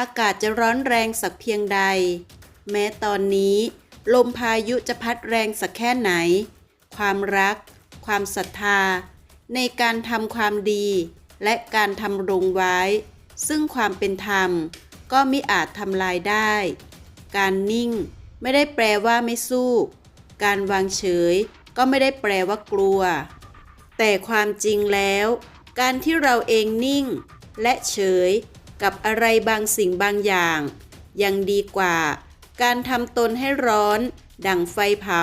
อากาศจะร้อนแรงสักเพียงใด แม้ตอนนี้ ลมพายุจะพัดแรงสักแค่ไหน ความรัก ความศรัทธา ในการทำความดี และการทำรงไว้ ซึ่งความเป็นธรรมก็มิอาจทำลายได้ การนิ่งไม่ได้แปลว่าไม่สู้ การวางเฉยก็ไม่ได้แปลว่ากลัว แต่ความจริงแล้ว การที่เราเองนิ่ง และเฉย กับอะไรบางสิ่งบางอย่าง ยังดีกว่า การทำตนให้ร้อน ดั่งไฟเผา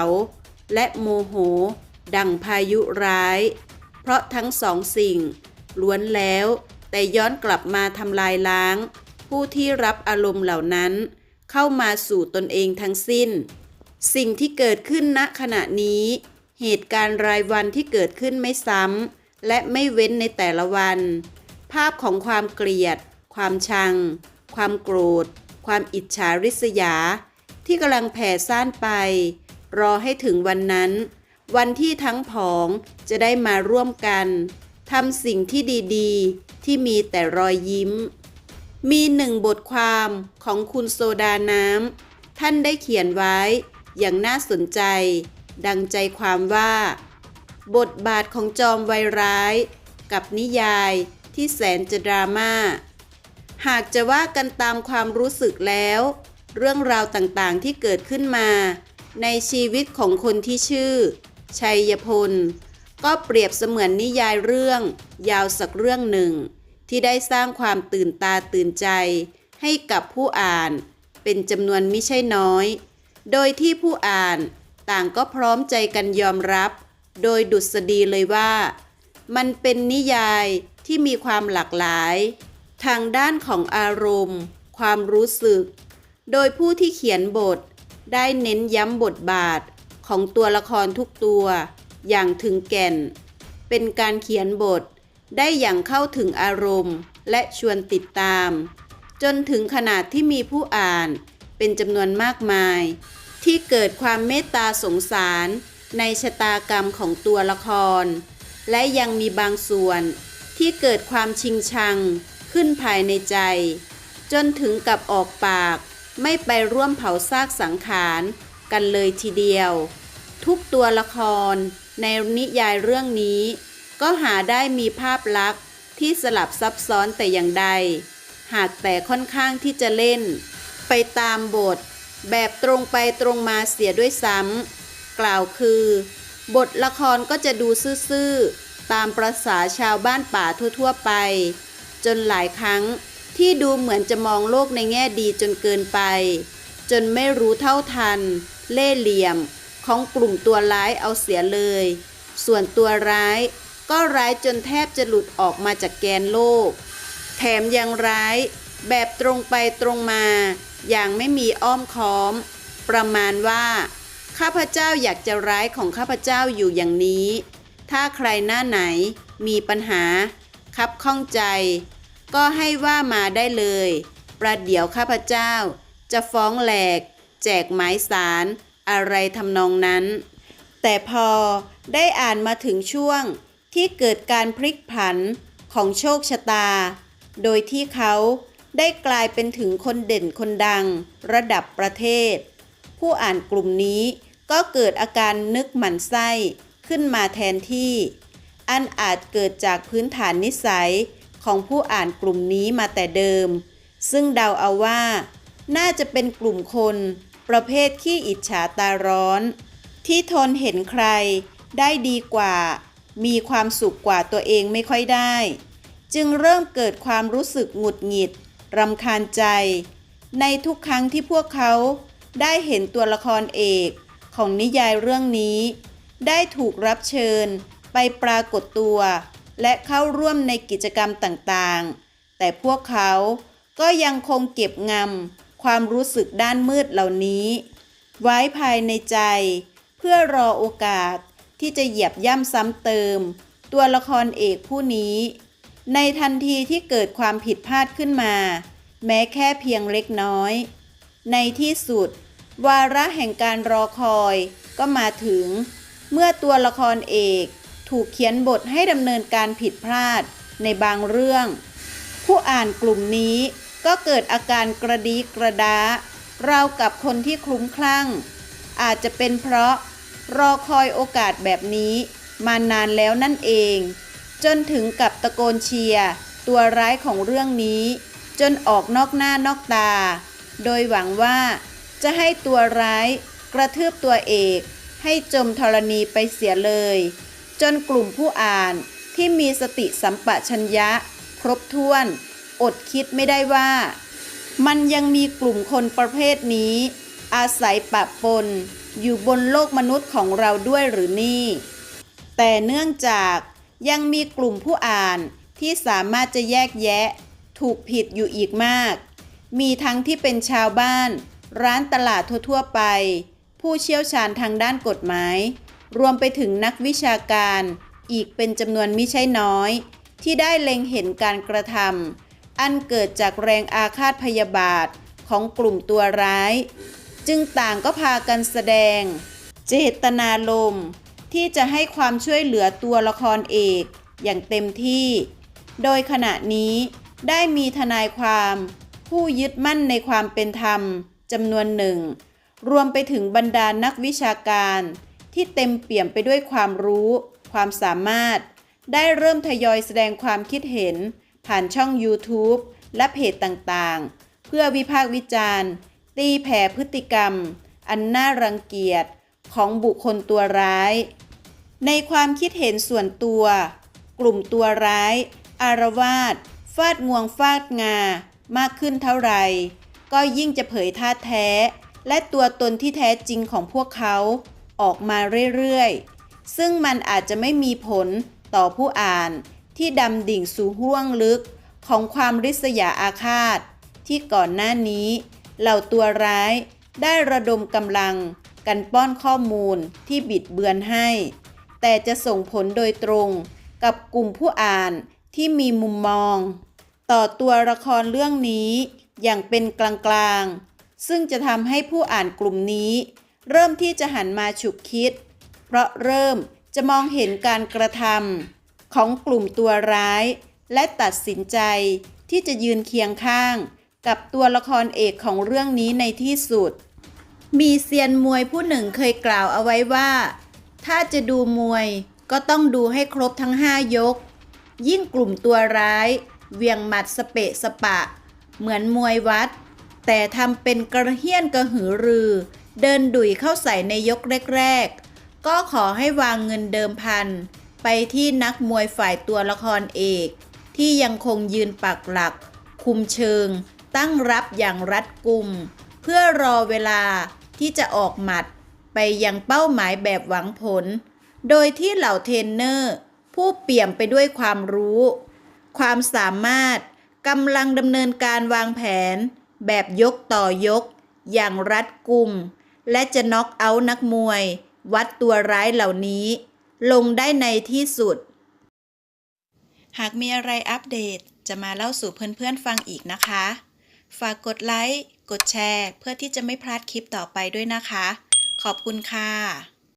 และโมโห ดั่งพายุร้าย เพราะทั้งสองสิ่ง ล้วนแล้ว แต่ย้อนกลับมาทำลายล้าง ผู้ที่รับอารมณ์เหล่านั้น เข้ามาสู่ตนเองทั้งสิ้น สิ่งที่เกิดขึ้นณขณะนี้ เหตุการณ์รายวันที่เกิดขึ้นไม่ซ้ำและไม่เว้นในแต่ละวัน ภาพของความเกลียด ความชัง ความโกรธ ความอิจฉาริษยา ที่กำลังแผ่ซ่านไป รอให้ถึงวันนั้น วันที่ทั้งผองจะได้มาร่วมกันทำสิ่งที่ดีๆ ที่มีแต่รอยยิ้ม มีหนึ่งบทความของคุณโซดาน้ำท่านได้เขียนไว้อย่างน่าสนใจ ดังใจความว่า บทบาทของจอมวัยร้าย กับนิยายที่แสนจะดราม่า หากจะว่ากันตามความรู้สึกแล้ว เรื่องราวต่างๆที่เกิดขึ้นมา ในชีวิตของคนที่ชื่อ ชัยพล ก็เปรียบเสมือนนิยายเรื่อง ยาวสักเรื่องหนึ่ง ที่ได้สร้างความตื่นตาตื่นใจ ให้กับผู้อ่าน เป็นจำนวนไม่ใช่น้อย โดยที่ผู้อ่านต่างก็พร้อมใจกันยอมรับ โดยดุษฎีเลยว่า มันเป็นนิยายที่มีความหลากหลาย ทางด้านของอารมณ์ ความรู้สึก โดยผู้ที่เขียนบทได้เน้นย้ำบทบาทของตัวละครทุกตัว อย่างถึงแก่น เป็นการเขียนบทได้อย่างเข้าถึงอารมณ์และชวนติดตาม จนถึงขนาดที่มีผู้อ่านเป็นจำนวนมากมาย ที่เกิดความเมตตาสงสารในชะตากรรมของตัวละคร และยังมีบางส่วนที่เกิดความชิงชัง ขึ้นภายในใจ จนถึงกับออกปาก ไม่ไปร่วมเผาซากสังขาร กันเลยทีเดียว ทุกตัวละครในนิยายเรื่องนี้ ก็หาได้มีภาพลักษณ์ที่สลับซับซ้อนแต่อย่างใด หากแต่ค่อนข้างที่จะเล่น ไปตามบท แบบตรงไปตรงมาเสียด้วยซ้ำกล่าวคือ บทละครก็จะดูซื่อๆตามประษาชาวบ้านป่าทั่วๆไป จนหลายครั้งที่ดูเหมือนจะมองโลกในแง่ดีจนเกินไป จนไม่รู้เท่าทัน เล่เหลี่ยมของกลุ่มตัวร้ายเอาเสียเลย ส่วนตัวร้าย ก็ร้ายจนแทบจะหลุดออกมาจากแกนโลก แถมยังร้าย แบบตรงไปตรงมา อย่างไม่มีอ้อมค้อม ประมาณว่า ข้าพเจ้าอยากจะร้ายของข้าพเจ้าอยู่อย่างนี้ ถ้าใครหน้าไหนมีปัญหา คับข้องใจ ก็ให้ว่ามาได้เลย ประเดี๋ยวข้าพเจ้า จะฟ้องแหลก แจกหมายสารอะไรทำนองนั้น แต่พอได้อ่านมาถึงช่วงที่เกิดการพลิกผันของโชคชะตา โดยที่เขาได้กลายเป็นถึงคนเด่นคนดังระดับประเทศ ผู้อ่านกลุ่มนี้ก็เกิดอาการนึกหมันไส้ขึ้นมาแทนที่ อันอาจเกิดจากพื้นฐานนิสัยของผู้อ่านกลุ่มนี้มาแต่เดิม ซึ่งเดาเอาว่า น่าจะเป็นกลุ่มคน ประเภทขี้อิจฉาตาร้อน ที่ทนเห็นใคร ได้ดีกว่า มีความสุขกว่าตัวเองไม่ค่อยได้ จึงเริ่มเกิดความรู้สึกหงุดหงิดรำคาญใจ ในทุกครั้งที่พวกเขาได้เห็นตัวละครเอกของนิยายเรื่องนี้ ได้ถูกรับเชิญ ไปปรากฏตัว และเข้าร่วมในกิจกรรมต่างๆ แต่พวกเขาก็ยังคงเก็บงำความรู้สึกด้านมืดเหล่านี้ ไว้ภายในใจ เพื่อรอโอกาสที่จะเหยียบย่ำซ้ำเติม ตัวละครเอกผู้นี้ ในทันทีที่เกิดความผิดพลาดขึ้นมา แม้แค่เพียงเล็กน้อย ในที่สุด วาระแห่งการรอคอยก็มาถึง เมื่อตัวละครเอก ถูกเขียนบทให้ดำเนินการผิดพลาดในบางเรื่อง ผู้อ่านกลุ่มนี้ก็เกิดอาการกระดีกระดาราวกับคนที่คลุ้มคลั่ง อาจจะเป็นเพราะรอคอยโอกาสแบบนี้มานานแล้วนั่นเอง จนถึงกับตะโกนเชียร์ตัวร้ายของเรื่องนี้ จนออกนอกหน้านอกตา โดยหวังว่าจะให้ตัวร้ายกระทืบตัวเอก ให้จมธรณีไปเสียเลย จนกลุ่มผู้อ่านที่มีสติสัมปชัญญะ ครบถ้วน อดคิดไม่ได้ว่า มันยังมีกลุ่มคนประเภทนี้ อาศัยปะปน อยู่บนโลกมนุษย์ของเราด้วยหรือนี่ แต่เนื่องจากยังมีกลุ่มผู้อ่านที่สามารถจะแยกแยะ ถูกผิดอยู่อีกมาก มีทั้งที่เป็นชาวบ้าน ร้านตลาดทั่วๆไป ผู้เชี่ยวชาญทางด้านกฎหมาย รวมไปถึงนักวิชาการอีกเป็นจำนวนมิใช่น้อย ที่ได้เล็งเห็นการกระทำอันเกิดจากแรงอาฆาตพยาบาทของกลุ่มตัวร้าย จึงต่างก็พากันแสดง เจตนารมที่จะให้ความช่วยเหลือตัวละครเอกอย่างเต็มที่ โดยขณะนี้ได้มีทนายความ ผู้ยึดมั่นในความเป็นธรรมจำนวนหนึ่ง รวมไปถึงบรรดานักวิชาการ ที่เต็มเปี่ยมไปด้วยความรู้ ความสามารถ ได้เริ่มทยอยแสดงความคิดเห็น ผ่านช่อง YouTube และเพจต่างๆ เพื่อวิพากษ์วิจารณ์ ตีแผ่พฤติกรรม อันน่ารังเกียจของบุคคลตัวร้าย ในความคิดเห็นส่วนตัว กลุ่มตัวร้าย อารวาสฟาดงวงฟาดงา มากขึ้นเท่าไหร่ ก็ยิ่งจะเผยท่าแท้ และตัวตนที่แท้จริงของพวกเขา ออกมาเรื่อยๆ ซึ่งมันอาจจะไม่มีผลต่อผู้อ่านที่ดำดิ่งสู่ห้วงลึกของความริษยาอาฆาต ที่ก่อนหน้านี้เหล่าตัวร้ายได้ระดมกำลังกันป้อนข้อมูลที่บิดเบือนให้ แต่จะส่งผลโดยตรงกับกลุ่มผู้อ่านที่มีมุมมอง ต่อตัวละครเรื่องนี้อย่างเป็นกลางๆ ซึ่งจะทำให้ผู้อ่านกลุ่มนี้ เริ่มที่จะหันมาฉุกคิด เพราะเริ่มจะมองเห็นการกระทำของกลุ่มตัวร้าย และตัดสินใจที่จะยืนเคียงข้าง กับตัวละครเอกของเรื่องนี้ในที่สุด มีเซียนมวยผู้หนึ่งเคยกล่าวเอาไว้ว่า ถ้าจะดูมวยก็ต้องดูให้ครบทั้งห้ายก ยิ่งกลุ่มตัวร้าย เวียงหมัดสเปะสปะ เหมือนมวยวัด แต่ทำเป็นกระเฮี้ยนกระหือรือ เดินดุยเข้าใส่ในยกแรก ๆ ก็ขอให้วางเงินเดิมพัน ไปที่นักมวยฝ่ายตัวละครเอก ที่ยังคงยืนปักหลัก คุมเชิง ตั้งรับอย่างรัดกุม เพื่อรอเวลาที่จะออกหมัด ไปยังเป้าหมายแบบหวังผล โดยที่เหล่าเทรนเนอร์ ผู้เปี่ยมไปด้วยความรู้ ความสามารถกำลังดำเนินการวางแผน แบบยกต่อยก อย่างรัดกุม และจะน็อกเอาท์นักมวย วัดตัวร้ายเหล่านี้ ลงได้ในที่สุด หากมีอะไรอัปเดตจะมาเล่าสู่เพื่อนๆฟังอีกนะคะ ฝากกดไลค์ กดแชร์ เพื่อที่จะไม่พลาดคลิปต่อไปด้วยนะคะ ขอบคุณค่ะ